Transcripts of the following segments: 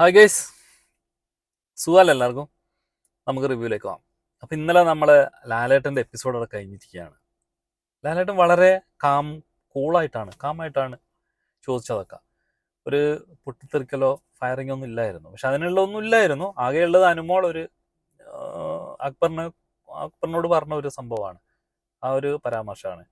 Hi guys സുഖമല്ല എല്ലാവർക്കും? നമുക്ക് റിവ്യൂയിലേക്ക് പോകാം. അപ്പം ഇന്നലെ നമ്മൾ ലാലേട്ടന്റെ എപ്പിസോഡൊക്കെ കഴിഞ്ഞിരിക്കുകയാണ്. ലാലേട്ടൻ വളരെ കാം കൂളായിട്ടാണ് കാമായിട്ടാണ് ചോദിച്ചതൊക്കെ. ഒരു പൊട്ടിത്തെറിക്കലോ ഫയറിംഗ് ഒന്നും ഇല്ലായിരുന്നു. പക്ഷെ അതിനുള്ള ഒന്നും ഇല്ലായിരുന്നു. ആകെയുള്ളത് അനുമോൾ ഒരു അക്ബറിന് അക്ബറിനോട് പറഞ്ഞ ഒരു സംഭവമാണ്. ആ ഒരു പരാമർശമാണ്.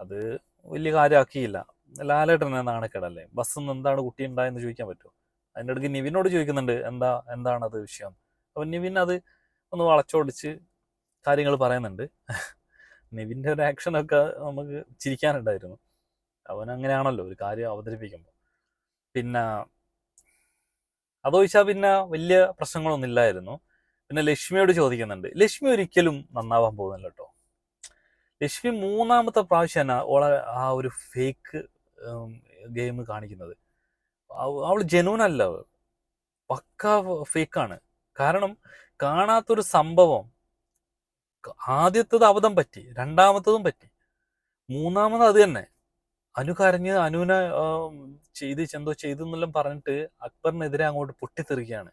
അത് വലിയ കാര്യമാക്കിയില്ല. ലാലേട്ടനെ നാണക്കേടല്ലേ? ബസ്സിൽ നിന്ന് എന്താണ് കുട്ടി ഉണ്ടായെന്ന് ചോദിക്കാൻ പറ്റുമോ? അതിന്റെ ഇടയ്ക്ക് നിവിനോട് ചോദിക്കുന്നുണ്ട് എന്താ എന്താണ് അത് വിഷയം? അപ്പം നിവിൻ അത് ഒന്ന് വളച്ചൊടിച്ച് കാര്യങ്ങൾ പറയുന്നുണ്ട്. നിവിന്റെ ഒരു ആക്ഷനൊക്കെ നമുക്ക് ചിരിക്കാനുണ്ടായിരുന്നു. അവൻ അങ്ങനെയാണല്ലോ ഒരു കാര്യം അവതരിപ്പിക്കുമ്പോൾ. പിന്നെ അതൊഴിച്ചാൽ പിന്നെ വലിയ പ്രശ്നങ്ങളൊന്നും ഇല്ലായിരുന്നു. പിന്നെ ലക്ഷ്മിയോട് ചോദിക്കുന്നുണ്ട് ലക്ഷ്മി ഒരിക്കലും നന്നാവാൻ പോകുന്നില്ല കേട്ടോ. ലക്ഷ്മി മൂന്നാമത്തെ പ്രാവശ്യമാണ് ഓളെ ആ ഒരു ഫേക്ക് ഗെയിം കാണിക്കുന്നത്. അവ- അവൾ ജനുവൻ അല്ല അവൾ. പക്ക ഫേക്കാണ്. കാരണം കാണാത്തൊരു സംഭവം ആദ്യത്തത് അബദ്ധം പറ്റി രണ്ടാമത്തതും പറ്റി. മൂന്നാമത് അത് തന്നെ. അനു കരഞ്ഞ് അനുവിനെ ചെയ്ത് എന്തോ ചെയ്തു എന്നെല്ലാം പറഞ്ഞിട്ട് അക്ബറിനെതിരെ അങ്ങോട്ട് പൊട്ടിത്തെറിക്കുകയാണ്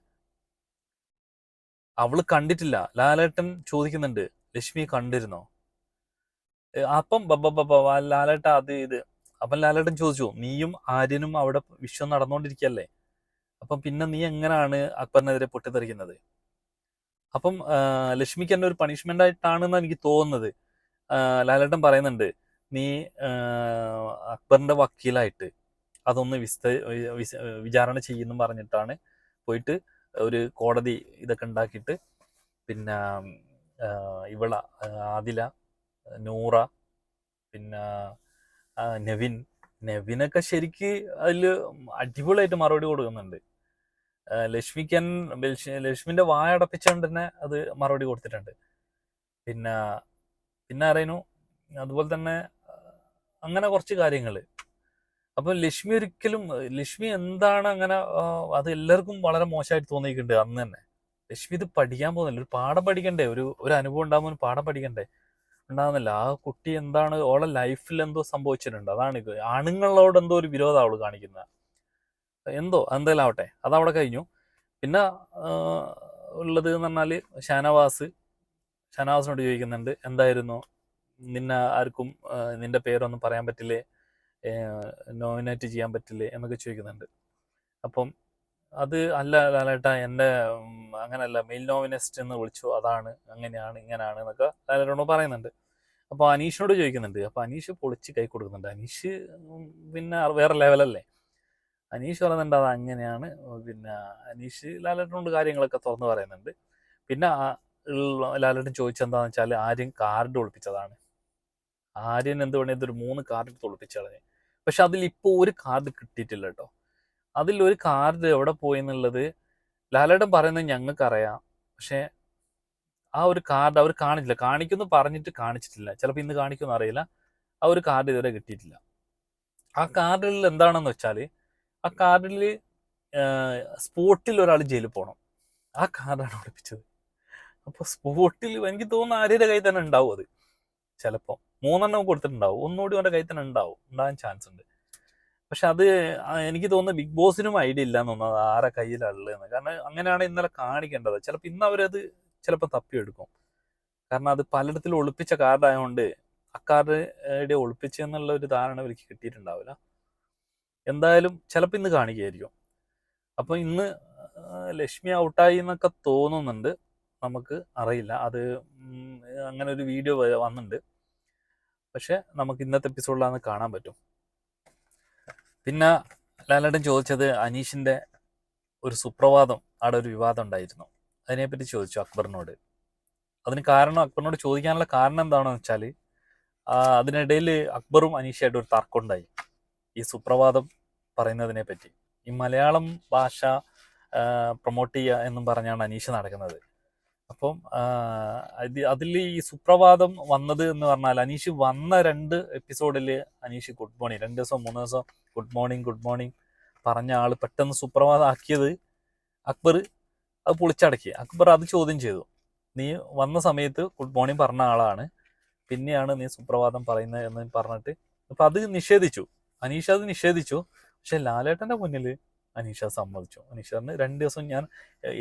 അവൾ കണ്ടിട്ടില്ല. ലാലേട്ടൻ ചോദിക്കുന്നുണ്ട് ലക്ഷ്മി കണ്ടിരുന്നോ? അപ്പം ബബ്ബ ലാലേട്ട അത് ഇത് അപ്പം ലാലേട്ടൻ ചോദിച്ചു നീയും ആര്യനും അവിടെ വിശ്വം നടന്നുകൊണ്ടിരിക്കല്ലേ അപ്പം പിന്നെ നീ എങ്ങനെയാണ് അക്ബറിനെതിരെ പൊട്ടിത്തെറിക്കുന്നത്? അപ്പം ലക്ഷ്മിക്ക് എന്നെ ഒരു പണിഷ്മെന്റ് ആയിട്ടാണെന്ന് എനിക്ക് തോന്നുന്നത്. ലാലേട്ടൻ പറയുന്നുണ്ട് നീ അക്ബറിന്റെ വക്കീലായിട്ട് അതൊന്ന് വിസ്ത വിചാരണ ചെയ്യുന്നു പറഞ്ഞിട്ടാണ് പോയിട്ട് ഒരു കോടതി ഇതൊക്കെ ഉണ്ടാക്കിയിട്ട് പിന്നെ ഇവള ആദില നൂറ പിന്നെ നെവിൻ. നെവിനൊക്കെ ശരിക്ക് അതിൽ അടിപൊളിയായിട്ട് മറുപടി കൊടുക്കുന്നുണ്ട്. ലക്ഷ്മിക്കൻ ലക്ഷ്മി- ലക്ഷ്മിന്റെ വായ അടപ്പിച്ചുകൊണ്ട് തന്നെ അത് മറുപടി കൊടുത്തിട്ടുണ്ട്. പിന്നെ പിന്നെ അറിയുന്നു അതുപോലെ തന്നെ അങ്ങനെ കുറച്ച് കാര്യങ്ങൾ അപ്പൊ ലക്ഷ്മി ഒരിക്കലും ലക്ഷ്മി എന്താണ് അങ്ങനെ അത് എല്ലാവർക്കും വളരെ മോശമായിട്ട് തോന്നിയിട്ടുണ്ട് അന്ന് തന്നെ. ലക്ഷ്മി ഇത് പഠിക്കാൻ പോകുന്നില്ല. ഒരു പാഠം പഠിക്കണ്ടേ? ഒരു ഒരു അനുഭവം ഉണ്ടാകുമ്പോൾ പാഠം പഠിക്കണ്ടേ? ഉണ്ടാകുന്നില്ല ആ കുട്ടി എന്താണ് ഓളെ ലൈഫിൽ എന്തോ സംഭവിച്ചിട്ടുണ്ട്. അതാണ് ഇത്. ആണുങ്ങളോട് എന്തോ ഒരു വിരോധം അവൾ കാണിക്കുന്നത് എന്തോ എന്തായാലും ആവട്ടെ. അതവിടെ കഴിഞ്ഞു. പിന്നെ ഉള്ളത് എന്ന് പറഞ്ഞാൽ ഷാനവാസ്. ഷാനവാസിനോട് ചോദിക്കുന്നുണ്ട് എന്തായിരുന്നു? നിന്നെ ആർക്കും നിന്റെ പേരൊന്നും പറയാൻ പറ്റില്ലേ? നോമിനേറ്റ് ചെയ്യാൻ പറ്റില്ലേ? എന്നൊക്കെ ചോദിക്കുന്നുണ്ട്. അപ്പം അത് അല്ല ലാലേട്ട എന്റെ ഉം, അങ്ങനല്ല മെയിൽ നോവിനിസ്റ്റ് എന്ന് വിളിച്ചു അതാണ് അങ്ങനെയാണ് ഇങ്ങനെയാണ് എന്നൊക്കെ ലാലേട്ടനോട് പറയുന്നുണ്ട്. അപ്പോൾ അനീഷിനോട് ചോദിക്കുന്നുണ്ട് അപ്പോൾ അനീഷ് പൊളിച്ച് കൈ കൊടുക്കുന്നുണ്ട്. അനീഷ് പിന്നെ വേറെ ലെവലല്ലേ? അനീഷ് പറയുന്നുണ്ട് അത് അങ്ങനെയാണ് പിന്നെ അനീഷ് ലാലേട്ടനോട് കാര്യങ്ങളൊക്കെ തുറന്ന് പറയുന്നുണ്ട്. പിന്നെ ലാലേട്ടൻ ചോദിച്ചെന്താന്ന് വെച്ചാൽ ആര്യൻ കാർഡ് ഒളിപ്പിച്ചതാണ്. ആര്യൻ എന്ത് വേണേ ഇതൊരു മൂന്ന് കാർഡ് ഒളിപ്പിച്ചു കളഞ്ഞു. പക്ഷെ അതിൽ ഇപ്പോൾ ഒരു കാർഡ് കിട്ടിയിട്ടില്ല കേട്ടോ അതിൽ ഒരു കാർഡ് എവിടെ പോയി എന്നുള്ളത് ലാലേട്ടൻ പറയുന്നത് ഞങ്ങൾക്കറിയാം. പക്ഷേ ആ ഒരു കാർഡ് അവർ കാണിച്ചില്ല. കാണിക്കുന്നു പറഞ്ഞിട്ട് കാണിച്ചിട്ടില്ല. ചിലപ്പോൾ ഇന്ന് കാണിക്കുമെന്ന് അറിയില്ല. ആ ഒരു കാർഡ് ഇതുവരെ കിട്ടിയിട്ടില്ല. ആ കാർഡിൽ എന്താണെന്ന് വെച്ചാൽ ആ കാർഡിൽ സ്പോട്ടിൽ ഒരാൾ ജയിലിൽ പോകണം ആ കാർഡാണ് ഒളിപ്പിച്ചത് അപ്പോൾ സ്പോട്ടിൽ എനിക്ക് തോന്നുന്നു ആര്യയുടെ കയ്യിൽ തന്നെ ഉണ്ടാവും അത്. ചിലപ്പോൾ മൂന്നെണ്ണം കൊടുത്തിട്ടുണ്ടാവും. ഒന്നുകൂടി അവന്റെ കയ്യിൽ തന്നെ ഉണ്ടാവും. ഉണ്ടാകാൻ ചാൻസ് ഉണ്ട്. പക്ഷെ അത് എനിക്ക് തോന്നുന്നു ബിഗ് ബോസിനും ഐഡിയ ഇല്ല എന്ന് തോന്നുന്നത് ആരെ കയ്യിലുള്ളതെന്ന് കാരണം അങ്ങനെയാണ് ഇന്നലെ കാണിക്കേണ്ടത്. ചിലപ്പോൾ ഇന്ന് അവരത് ചിലപ്പോൾ തപ്പിയെടുക്കും. കാരണം അത് പലയിടത്തിലും ഒളിപ്പിച്ച കാർഡായതുകൊണ്ട് ആ കാർഡ് ഒളിപ്പിച്ചെന്നുള്ള ഒരു ധാരണ അവർക്ക് കിട്ടിയിട്ടുണ്ടാവില്ല. എന്തായാലും ചിലപ്പോൾ ഇന്ന് കാണിക്കുകയായിരിക്കും അപ്പോൾ ഇന്ന് ലക്ഷ്മി ഔട്ടായി എന്നൊക്കെ തോന്നുന്നുണ്ട്. നമുക്ക് അറിയില്ല. അത് അങ്ങനെ ഒരു വീഡിയോ വന്നിട്ടുണ്ട് പക്ഷെ നമുക്ക് ഇന്നത്തെ എപ്പിസോഡിലാണ് കാണാൻ പറ്റും. പിന്നെ ലാലേട്ടൻ ചോദിച്ചത് അനീഷിന്റെ ഒരു സുപ്രഭാതം അവിടെ ഒരു വിവാദം ഉണ്ടായിരുന്നു. അതിനെപ്പറ്റി ചോദിച്ചു അക്ബറിനോട്. അതിന് കാരണം അക്ബറിനോട് ചോദിക്കാനുള്ള കാരണം എന്താണെന്ന് വെച്ചാൽ അതിനിടയിൽ അക്ബറും അനീഷയായിട്ട് ഒരു തർക്കം ഉണ്ടായി ഈ സുപ്രഭാതം പറയുന്നതിനെ പറ്റി. ഈ മലയാളം ഭാഷ പ്രൊമോട്ട് ചെയ്യുക എന്നും പറഞ്ഞാണ് അനീഷ് നടക്കുന്നത്. അപ്പം അതിൽ ഈ സുപ്രഭാതം വന്നത് എന്ന് പറഞ്ഞാൽ അനീഷ് വന്ന രണ്ട് എപ്പിസോഡിൽ അനീഷ് ഗുഡ് മോർണിംഗ്. രണ്ട് ദിവസം മൂന്ന് ദിവസം ഗുഡ് മോർണിംഗ് ഗുഡ് മോർണിംഗ് പറഞ്ഞ ആൾ പെട്ടെന്ന് സുപ്രഭാതം ആക്കിയത് അക്ബർ അത് പൊളിച്ചടക്കി. അക്ബർ അത് ചോദ്യം ചെയ്തു. നീ വന്ന സമയത്ത് ഗുഡ് മോർണിംഗ് പറഞ്ഞ ആളാണ്. പിന്നെയാണ് നീ സുപ്രഭാതം പറയുന്നത് എന്ന് പറഞ്ഞിട്ട്. അപ്പം അത് നിഷേധിച്ചു. അനീഷ് അത് നിഷേധിച്ചു. പക്ഷെ ലാലേട്ടന്റെ മുന്നിൽ അനീഷ സമ്മതിച്ചു. അനീഷ പറഞ്ഞു രണ്ട് ദിവസം ഞാൻ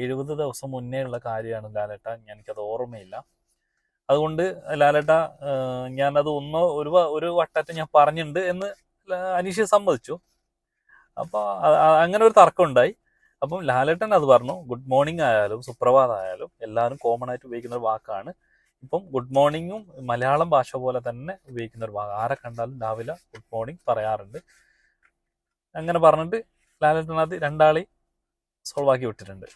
എഴുപത് ദിവസം മുന്നേ ഉള്ള കാര്യമാണ് ലാലേട്ട. എനിക്കത് ഓർമ്മയില്ല. അതുകൊണ്ട് ലാലേട്ട ഞാനത് ഒന്നോ ഒരു ഒരു വട്ടത്തെ ഞാൻ പറഞ്ഞിട്ടുണ്ട് എന്ന് അനീഷ സമ്മതിച്ചു. അപ്പോൾ അങ്ങനെ ഒരു തർക്കം ഉണ്ടായി അപ്പം ലാലേട്ടൻ അത് പറഞ്ഞു ഗുഡ് മോർണിംഗ് ആയാലും സുപ്രഭാതം ആയാലും എല്ലാവരും കോമൺ ആയിട്ട് ഉപയോഗിക്കുന്ന ഒരു വാക്കാണ്. ഇപ്പം ഗുഡ് മോർണിംഗും മലയാളം ഭാഷ പോലെ തന്നെ ഉപയോഗിക്കുന്ന ഒരു വാക്ക് ആരെ കണ്ടാലും രാവിലെ ഗുഡ് മോർണിംഗ് പറയാറുണ്ട്. അങ്ങനെ പറഞ്ഞിട്ട് ലാലേട്ടൻ അത് രണ്ടാളി സോൾവ് ആക്കി വിട്ടിട്ടുണ്ട്.